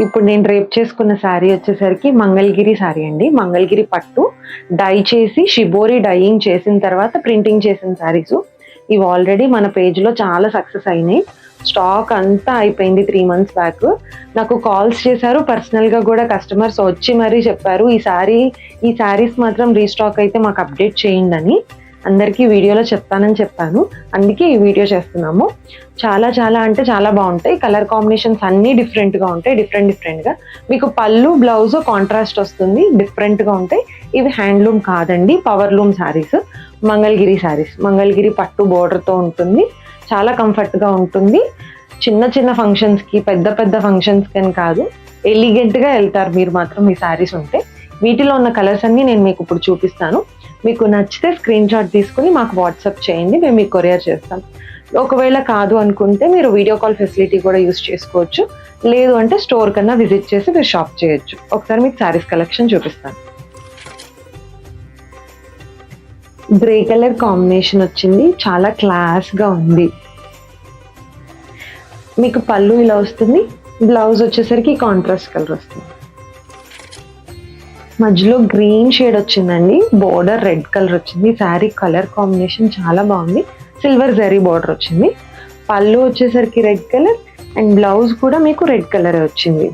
ఇప్పుడు నేను రేప్ చేసుకున్న శారీ వచ్చేసరికి మంగళగిరి శారీ అండి. మంగళగిరి పట్టు. డై చేసి షిబోరి డైయింగ్ చేసిన తర్వాత ప్రింటింగ్ చేసిన శారీస్. ఇవి ఆల్రెడీ మన పేజ్లో చాలా సక్సెస్ అయినాయి. స్టాక్ అంతా అయిపోయింది త్రీ మంత్స్ బ్యాక్ నాకు కాల్స్ చేశారు. పర్సనల్గా కూడా కస్టమర్స్ వచ్చి మరీ చెప్పారు ఈ శారీ ఈ శారీస్ మాత్రం రీస్టాక్ అయితే మాకు అప్డేట్ చేయండి అని. అందరికీ వీడియోలో చెప్తానని చెప్పాను. అందుకే ఈ వీడియో చేస్తున్నాము. చాలా చాలా అంటే చాలా బాగుంటాయి. కలర్ కాంబినేషన్స్ అన్నీ డిఫరెంట్గా ఉంటాయి. డిఫరెంట్ డిఫరెంట్గా మీకు పళ్ళు బ్లౌజ్ కాంట్రాస్ట్ వస్తుంది. డిఫరెంట్గా ఉంటాయి. ఇవి హ్యాండ్లూమ్ కాదండి. పవర్ లూమ్ శారీస్ మంగళగిరి శారీస్ మంగళగిరి పట్టు బోర్డర్తో ఉంటుంది. చాలా కంఫర్ట్గా ఉంటుంది. చిన్న చిన్న ఫంక్షన్స్కి పెద్ద పెద్ద ఫంక్షన్స్కి అని కాదు. ఎలిగెంట్గా వెళ్తారు. మీరు మాత్రం ఈ శారీస్ ఉంటే. వీటిలో ఉన్న కలర్స్ అన్నీ నేను మీకు ఇప్పుడు చూపిస్తాను. మీకు నచ్చితే స్క్రీన్ షాట్ తీసుకుని మాకు వాట్సాప్ చేయండి మేము మీకు కొరియర్ చేస్తాం. ఒకవేళ కాదు అనుకుంటే మీరు వీడియో కాల్ ఫెసిలిటీ కూడా యూస్ చేసుకోవచ్చు. లేదు అంటే స్టోర్ కన్నా విజిట్ చేసి మీరు షాప్ చేయొచ్చు. ఒకసారి మీకు శారీస్ కలెక్షన్ చూపిస్తాను. గ్రే కలర్ కాంబినేషన్ వచ్చింది. చాలా క్లాస్గా ఉంది. మీకు పళ్ళు ఇలా వస్తుంది. బ్లౌజ్ వచ్చేసరికి కాంట్రాస్ట్ కలర్ వస్తుంది. మధ్యలో గ్రీన్ షేడ్ వచ్చిందండి. బోర్డర్ రెడ్ కలర్ వచ్చింది. శారీ కలర్ కాంబినేషన్ చాలా బాగుంది. సిల్వర్ జరీ బోర్డర్ వచ్చింది. పళ్ళు వచ్చేసరికి రెడ్ కలర్ అండ్ బ్లౌజ్ కూడా మీకు రెడ్ కలర్ వచ్చింది.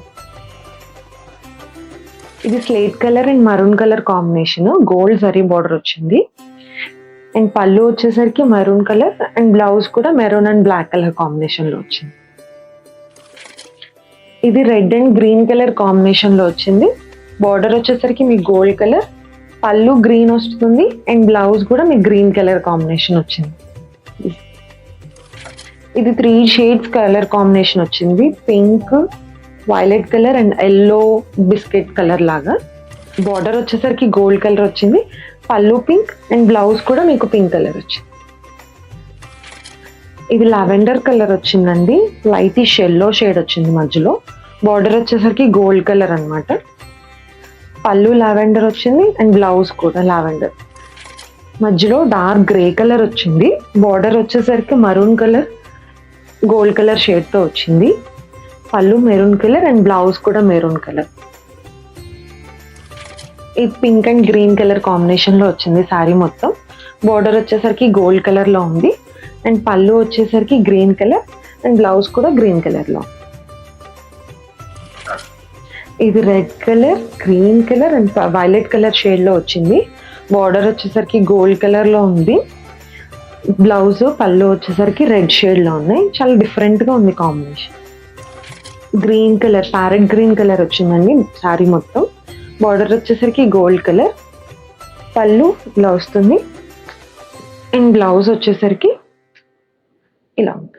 ఇది slate colour and maroon colour combination gold zari border వచ్చింది. అండ్ పళ్ళు వచ్చేసరికి మరూన్ కలర్ అండ్ బ్లౌజ్ కూడా మెరూన్ అండ్ బ్లాక్ కలర్ కాంబినేషన్లో వచ్చింది. ఇది రెడ్ అండ్ గ్రీన్ కలర్ కాంబినేషన్లో వచ్చింది. బార్డర్ వచ్చేసరికి మీకు గోల్డ్ కలర్ పళ్ళు గ్రీన్ వస్తుంది అండ్ బ్లౌజ్ కూడా మీకు గ్రీన్ కలర్ కాంబినేషన్ వచ్చింది. ఇది త్రీ షేడ్స్ కలర్ కాంబినేషన్ వచ్చింది. Pink violet colour and yellow biscuit colour లాగా. బార్డర్ వచ్చేసరికి గోల్డ్ కలర్ వచ్చింది. పళ్ళు పింక్ అండ్ బ్లౌజ్ కూడా మీకు పింక్ కలర్ వచ్చింది. ఇది లావెండర్ కలర్ వచ్చిందండి. లైట్ షెల్లో షేడ్ వచ్చింది మధ్యలో. బార్డర్ వచ్చేసరికి గోల్డ్ కలర్ అనమాట పళ్ళు లావెండర్ వచ్చింది అండ్ బ్లౌజ్ కూడా లావెండర్. మధ్యలో డార్క్ గ్రే కలర్ వచ్చింది. బార్డర్ వచ్చేసరికి మరూన్ కలర్ గోల్డ్ కలర్ షేడ్తో వచ్చింది. పళ్ళు మెరూన్ కలర్ అండ్ బ్లౌజ్ కూడా మెరూన్ కలర్. ఇది పింక్ అండ్ గ్రీన్ కలర్ కాంబినేషన్లో వచ్చింది శారీ మొత్తం. బార్డర్ వచ్చేసరికి గోల్డ్ కలర్లో ఉంది. అండ్ పళ్ళు వచ్చేసరికి గ్రీన్ కలర్ అండ్ బ్లౌజ్ కూడా గ్రీన్ కలర్లో ఇది red colour green colour and violet colour షేడ్లో వచ్చింది. బార్డర్ వచ్చేసరికి గోల్డ్ కలర్లో ఉంది. బ్లౌజ్ పళ్ళు వచ్చేసరికి రెడ్ షేడ్లో ఉన్నాయి. చాలా డిఫరెంట్గా ఉంది combination green colour parrot green colour వచ్చిందండి శారీ మొత్తం. బార్డర్ వచ్చేసరికి గోల్డ్ కలర్. పళ్ళు ఇలా వస్తుంది. అండ్ బ్లౌజ్ వచ్చేసరికి ఇలా ఉంది.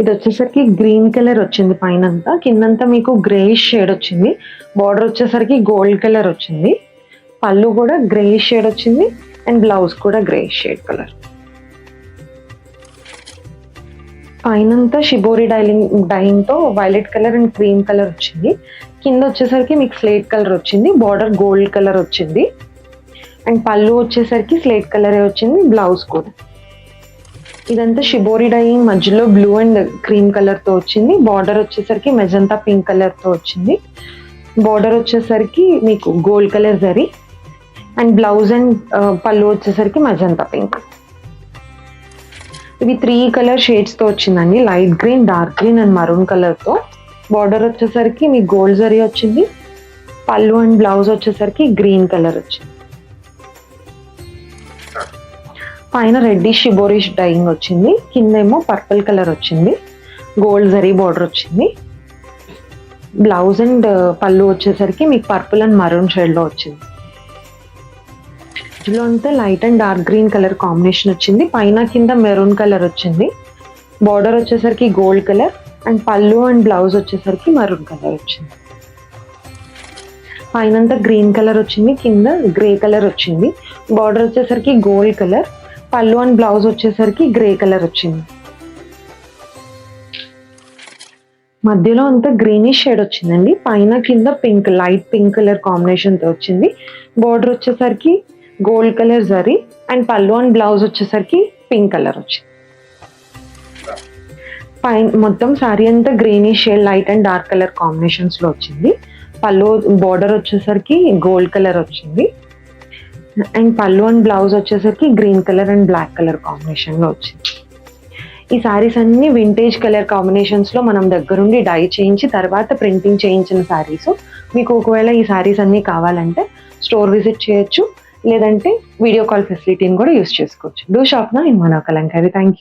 ఇది వచ్చేసరికి గ్రీన్ కలర్ వచ్చింది పైనంతా. కిందంతా మీకు గ్రేష్ షేడ్ వచ్చింది. బార్డర్ వచ్చేసరికి గోల్డ్ కలర్ వచ్చింది. పళ్ళు కూడా గ్రే షేడ్ వచ్చింది. అండ్ బ్లౌజ్ కూడా గ్రే షేడ్ కలర్. పైనంతా షిబోరి డైలింగ్ డైంగ్తో violet colour and cream colour వచ్చింది. కింద వచ్చేసరికి మీకు స్లేట్ కలర్ వచ్చింది. బార్డర్ గోల్డ్ కలర్ వచ్చింది. అండ్ పళ్ళు వచ్చేసరికి స్లేట్ కలరే వచ్చింది. బ్లౌజ్ కూడా. ఇదంతా షిబోరి మధ్యలో బ్లూ అండ్ క్రీమ్ కలర్తో వచ్చింది. బార్డర్ వచ్చేసరికి మెజంతా పింక్ కలర్తో వచ్చింది. బార్డర్ వచ్చేసరికి మీకు gold colour zari and blouse and పళ్ళు వచ్చేసరికి మెజంతా పింక్ ఇవి త్రీ కలర్ షేడ్స్తో వచ్చిందండి. Light green dark green and maroon కలర్తో. బార్డర్ వచ్చేసరికి మీకు గోల్డ్ జరీ వచ్చింది. పళ్ళు అండ్ బ్లౌజ్ వచ్చేసరికి గ్రీన్ కలర్ వచ్చింది. పైన రెడ్డిష్ షిబోరిష్ డైయింగ్ వచ్చింది. కిందేమో పర్పుల్ కలర్ వచ్చింది. గోల్డ్ జరీ బార్డర్ వచ్చింది. బ్లౌజ్ అండ్ uh, పళ్ళు వచ్చేసరికి మీకు పర్పుల్ అండ్ మరూన్ షేడ్లో వచ్చింది. ఇందులో అంతా light and dark green colour combination వచ్చింది. పైన కింద మెరూన్ కలర్ వచ్చింది. బార్డర్ వచ్చేసరికి గోల్డ్ కలర్ అండ్ పళ్ళు అండ్ బ్లౌజ్ వచ్చేసరికి మరూన్ కలర్ వచ్చింది. పైనంతా గ్రీన్ కలర్ వచ్చింది. కింద గ్రే కలర్ వచ్చింది. బార్డర్ వచ్చేసరికి గోల్డ్ కలర్ పళ్ళు అండ్ బ్లౌజ్ వచ్చేసరికి గ్రే కలర్ వచ్చింది. మధ్యలో అంతా గ్రీనిష్ షేడ్ వచ్చిందండి. పైన కింద పింక్ లైట్ పింక్ కలర్ కాంబినేషన్తో వచ్చింది. బార్డర్ వచ్చేసరికి గోల్డ్ కలర్ జరీ అండ్ పళ్ళు అండ్ బ్లౌజ్ వచ్చేసరికి పింక్ కలర్ వచ్చింది. పైన మొత్తం సారీ అంతా greenish shade light and dark colour కాంబినేషన్స్లో వచ్చింది. పళ్ళు బోర్డర్ వచ్చేసరికి గోల్డ్ కలర్ వచ్చింది. అండ్ పళ్ళు అండ్ బ్లౌజ్ వచ్చేసరికి green colour and black colour కాంబినేషన్లో వచ్చింది. ఈ సారీస్ అన్ని వింటేజ్ కలర్ కాంబినేషన్స్లో మనం దగ్గరుండి డై చేయించి తర్వాత ప్రింటింగ్ చేయించిన సారీస్. మీకు ఒకవేళ ఈ సారీస్ అన్ని కావాలంటే స్టోర్ విజిట్ చేయొచ్చు. లేదంటే వీడియో కాల్ ఫెసిలిటీని కూడా యూస్ చేసుకోవచ్చు. డూ షాప్ నా ఇన్ మన కలంకారీ థ్యాంక్ యూ